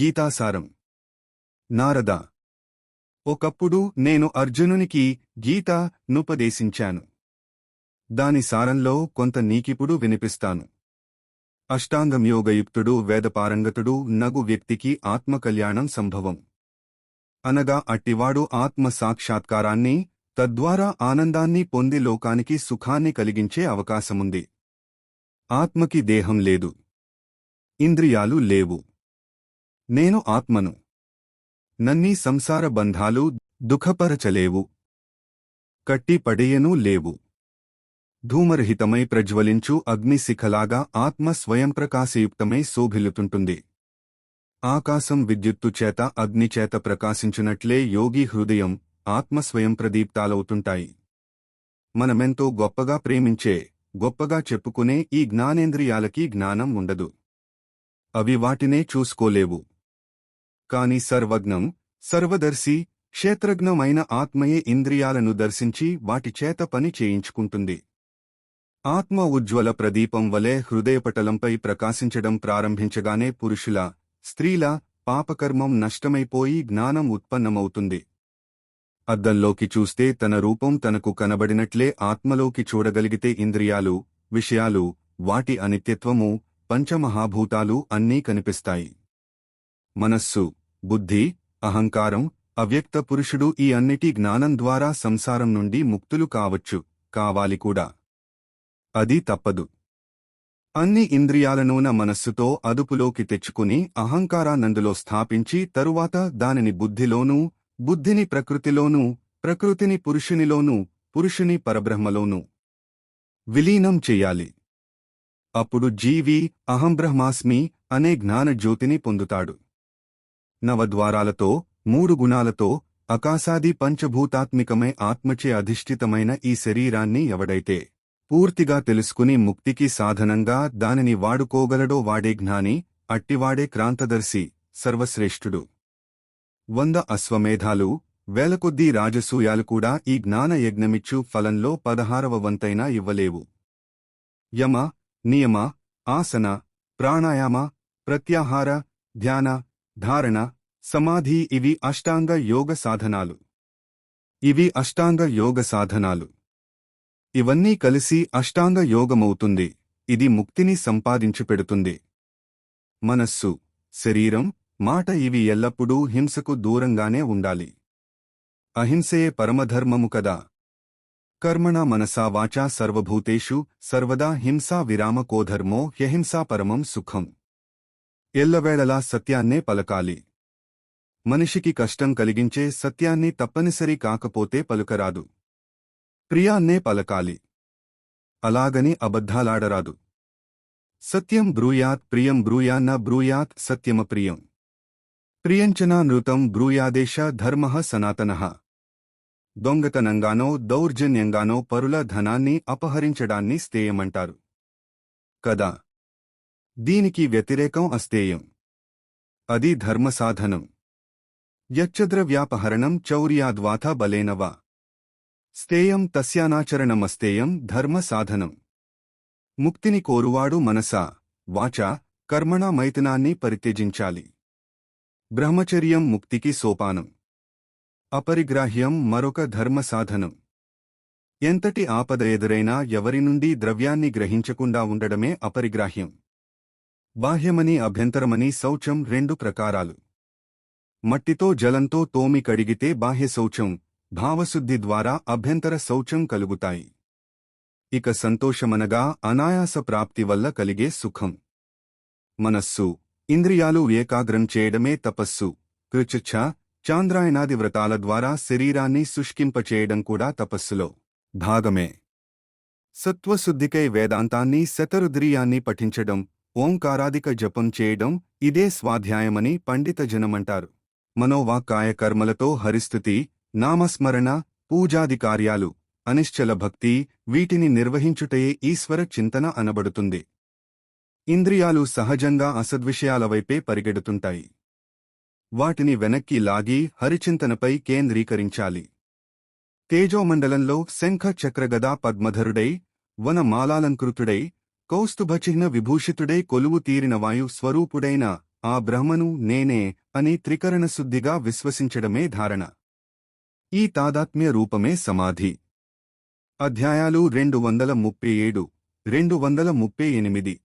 గీతాసారం. నారద. ఒకప్పుడు నేను అర్జునునికి గీత నుపదేశించాను. దాని సారంలో కొంత నీకిప్పుడు వినిపిస్తాను. అష్టాంగంయోగయుక్తుడు వేదపారంగతుడు నగు వ్యక్తికి ఆత్మకల్యాణం సంభవం. అనగా అట్టివాడు ఆత్మ సాక్షాత్కారాన్ని తద్వారా ఆనందాన్ని పొంది లోకానికి సుఖాన్ని కలిగించే అవకాశముంది. ఆత్మకి దేహం లేదు. ఇంద్రియాలు లేవు. నేను ఆత్మను. నన్నీ సంసార బంధాలు దుఃఖపరచలేవు. కట్టి పడేయనూ లేవు. ధూమరహితమై ప్రజ్వలించు అగ్నిశిఖలాగా ఆత్మ స్వయంప్రకాశయుక్తమై శోభిల్లుతుంటుంది. ఆకాశం విద్యుత్తు చేత అగ్నిచేత ప్రకాశించునట్లే యోగి హృదయం ఆత్మ స్వయం ప్రదీప్తాలవుతుంటాయి. మనమెంతో గొప్పగా ప్రేమించే గొప్పగా చెప్పుకునే ఈ జ్ఞానేంద్రియాలకి జ్ఞానం ఉండదు. అవి వాటినే చూసుకోలేవు. కాని సర్వజ్ఞం సర్వదర్శి క్షేత్రజ్ఞమైన ఆత్మయే ఇంద్రియాలను దర్శించి వాటి చేత పని చేయించుకుంటుంది. ఆత్మ ఉజ్వల ప్రదీపం వలె హృదయపటలంపై ప్రకాశించడం ప్రారంభించగానే పురుషుల స్త్రీల పాపకర్మం నష్టమైపోయి జ్ఞానం ఉత్పన్నమవుతుంది. అద్దంలోకి చూస్తే తన రూపం తనకు కనబడినట్లే ఆత్మలోకి చూడగలిగితే ఇంద్రియాలు విషయాలు వాటి అనిత్యత్వము పంచమహాభూతాలు అన్నీ కనిపిస్తాయి. మనస్సు బుద్ధి అహంకారం అవ్యక్త పురుషుడు ఈ అన్నిటి జ్ఞానం ద్వారా సంసారం నుండి ముక్తులు కావచ్చు కావాలి కూడా. అది తప్పదు. అన్ని ఇంద్రియాలనూన మనస్సుతో అదుపులోకి తెచ్చుకుని అహంకారానందులో స్థాపించి తరువాత దానిని బుద్ధిలోనూ బుద్ధిని ప్రకృతిలోనూ ప్రకృతిని పురుషునిలోనూ పురుషుని పరబ్రహ్మలోనూ విలీనం చెయ్యాలి అప్పుడు జీవి అహంబ్రహ్మాస్మి అనే జ్ఞానజ్యోతిని పొందుతాడు. నవద్వారాలతో మూడు గుణాలతో అకాశాది పంచభూతాత్మికమై ఆత్మచే అధిష్ఠితమైన ఈ శరీరాన్ని ఎవడైతే పూర్తిగా తెలుసుకుని ముక్తికి సాధనంగా దానిని వాడుకోగలడో వాడే జ్ఞాని అట్టివాడే క్రాంతదర్శి సర్వశ్రేష్ఠుడు. వంద అశ్వమేధాలు వేలకొద్దీ రాజసూయాలు కూడా ఈ జ్ఞాన యజ్ఞమిచ్చు ఫలంలో పదహారవ వంతైనా ఇవ్వలేవు. యమ నియమ ఆసన ప్రాణాయామ ప్రత్యాహార ధ్యాన ధారణ సమాధి ఇవి అష్టాంగ యోగ సాధనాలు. ఇవి అష్టాంగ యోగ సాధనాలు. ఇవన్నీ కలిసి అష్టాంగ యోగమవుతుంది. ఇది ముక్తిని సంపాదించిపెడుతుంది. మనస్సు శరీరం మాట ఇవి ఎల్లప్పుడూ హింసకు దూరంగానే ఉండాలి. అహింసయే పరమధర్మము కదా. కర్మణ మనసా వాచా సర్వభూతేషు సర్వదా హింసా విరామకోధర్మో హ్యహింసా పరమం సుఖం. ఎల్లవేళలా సత్యాన్నే పలకాలి. మనిషికి కష్టం కలిగించే సత్యాన్ని తప్పనిసరి కాకపోతే పలుకరాదు. ప్రియాన్నే పలకాలి. అలాగని అబద్ధాలాడరాదు. సత్యం బ్రూయాత్ ప్రియం బ్రూయాన్న బ్రూయాత్ సత్యమ ప్రియం. ప్రియంచనా నృతం బ్రూయాదేశ ధర్మ సనాతన. దొంగతనంగానో దౌర్జన్యంగానో పరుల ధనాన్ని అపహరించడాన్ని స్థేయమంటారు కదా? దీనికి వ్యతిరేకం అస్థేయం. అది ధర్మసాధనం. యచ్చద్రవ్యాపహరణం చౌర్యాద్వాత బలేనవా. స్థేయం తస్యానాచరణమస్తేయం ధర్మ సాధనం. ముక్తిని కోరువాడు మనసా వాచా కర్మణా మైథునాన్ని పరిత్యజించాలి. బ్రహ్మచర్యం ముక్తికి సోపానం. అపరిగ్రాహ్యం మరొక ధర్మ సాధనం. ఎంతటి ఆపద ఎదురైనా ఎవరి నుండి ద్రవ్యాన్ని గ్రహించకుండా ఉండడమే అపరిగ్రాహ్యం. బాహ్యమని అభ్యంతరమని శౌచం రెండు ప్రకారాలు. మట్టితో జలంతో తోమి కడిగితే బాహ్య శౌచం భావశుద్ధి ద్వారా అభ్యంతర శౌచం కలుగుతాయి. ఇక సంతోషమనగా అనాయాస ప్రాప్తి వల్ల కలిగే సుఖం. మనస్సు ఇంద్రియాలు ఏకాగ్రం చేయడమే తపస్సు. కృచచ్చ చాంద్రాయనాది వ్రతాల ద్వారా శరీరాన్ని శుష్కింపచేయడం కూడా తపస్సులో భాగమే. సత్వశుద్ధికై వేదాంతాన్ని శతరుద్రియాన్ని పఠించడం ఓంకారాధిక జపం చేయడం ఇదే స్వాధ్యాయమని పండిత జనమంటారు. మనోవాకాయ కర్మలతో హరిస్థితి నామస్మరణ పూజాది కార్యాలు అనిశ్చల భక్తి వీటిని నిర్వహించుటయే ఈశ్వర చింతన అనబడుతుంది. ఇంద్రియాలు సహజంగా అసద్విషయాల వైపే పరిగెడుతుంటాయి. వాటిని వెనక్కి లాగి హరిచింతనపై కేంద్రీకరించాలి. తేజోమండలంలో శంఖ చక్రగదా పద్మధరుడై వన మాలాలంకృతుడై కౌస్తుభచిహ్న విభూషితుడై కొలువు తీరిన వాయు స్వరూపుడైన ఆ బ్రహ్మను నేనే అని త్రికరణశుద్ధిగా విశ్వసించడమే ధారణ. ఈ తాదాత్మ్య రూపమే సమాధి. అధ్యాయాలు రెండు వందల ముప్పై ఏడు రెండు వందల ముప్పై ఎనిమిది.